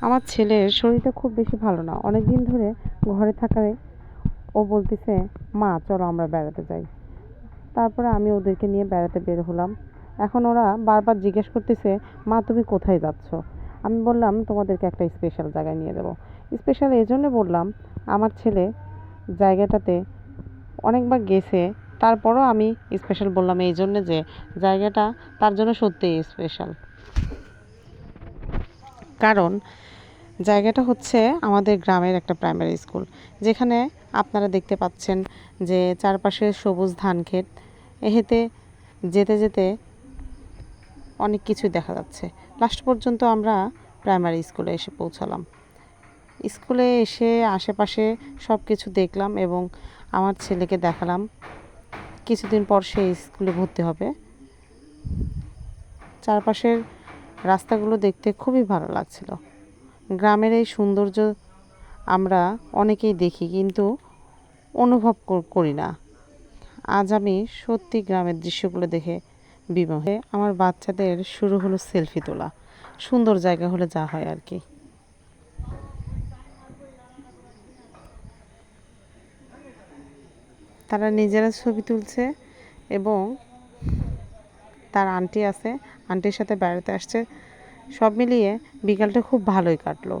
আমার ছেলের শরীরটা খুব বেশি ভালো না। অনেক দিন ধরে ঘরে থাকায় ও বলতেছে, মা, চলো আমরা বেড়াতে যাই। তারপরে আমি ওদেরকে নিয়ে বেড়াতে বের হলাম। এখন ওরা বারবার জিজ্ঞেস করতেছে, মা, তুমি কোথায় যাচ্ছ? আমি বললাম, তোমাদেরকে একটা স্পেশাল জায়গায় নিয়ে যাব। স্পেশাল এই জন্য বললাম, আমার ছেলে জায়গাটাতে অনেকবার গেছে, তারপরও আমি স্পেশাল বললাম এই জন্যে যে জায়গাটা তার জন্য সত্যিই স্পেশাল কারণ জায়গাটা হচ্ছে আমাদের গ্রামের একটা প্রাইমারি স্কুল যেখানে আপনারা দেখতে পাচ্ছেন যে চারপাশে সবুজ ধান ক্ষেত। এহেতে যেতে যেতে অনেক কিছু দেখা যাচ্ছে। লাস্ট পর্যন্ত আমরা প্রাইমারি স্কুলে এসে পৌঁছালাম। স্কুলে এসে আশেপাশে সব কিছু দেখলাম এবং আমার ছেলেকে দেখালাম। কিছুদিন পর সে স্কুলে ভর্তি হবে। চারপাশের রাস্তাগুলো দেখতে খুবই ভালো লাগছিল। গ্রামের এই সৌন্দর্য আমরা অনেকেই দেখি কিন্তু অনুভব করি না। আজ আমি সত্যি গ্রামের দৃশ্যগুলো দেখে বিমোহে আমার বাচ্চাদের শুরু হলো সেলফি তোলা। সুন্দর জায়গা হলে যা হয় আর কি। তারা নিজেরা ছবি তুলছে এবং তার আন্টি আছে আন্টির সাথে বেড়াতে আসছে। সব মিলিয়ে বিকালটা খুব ভালোই কাটলো।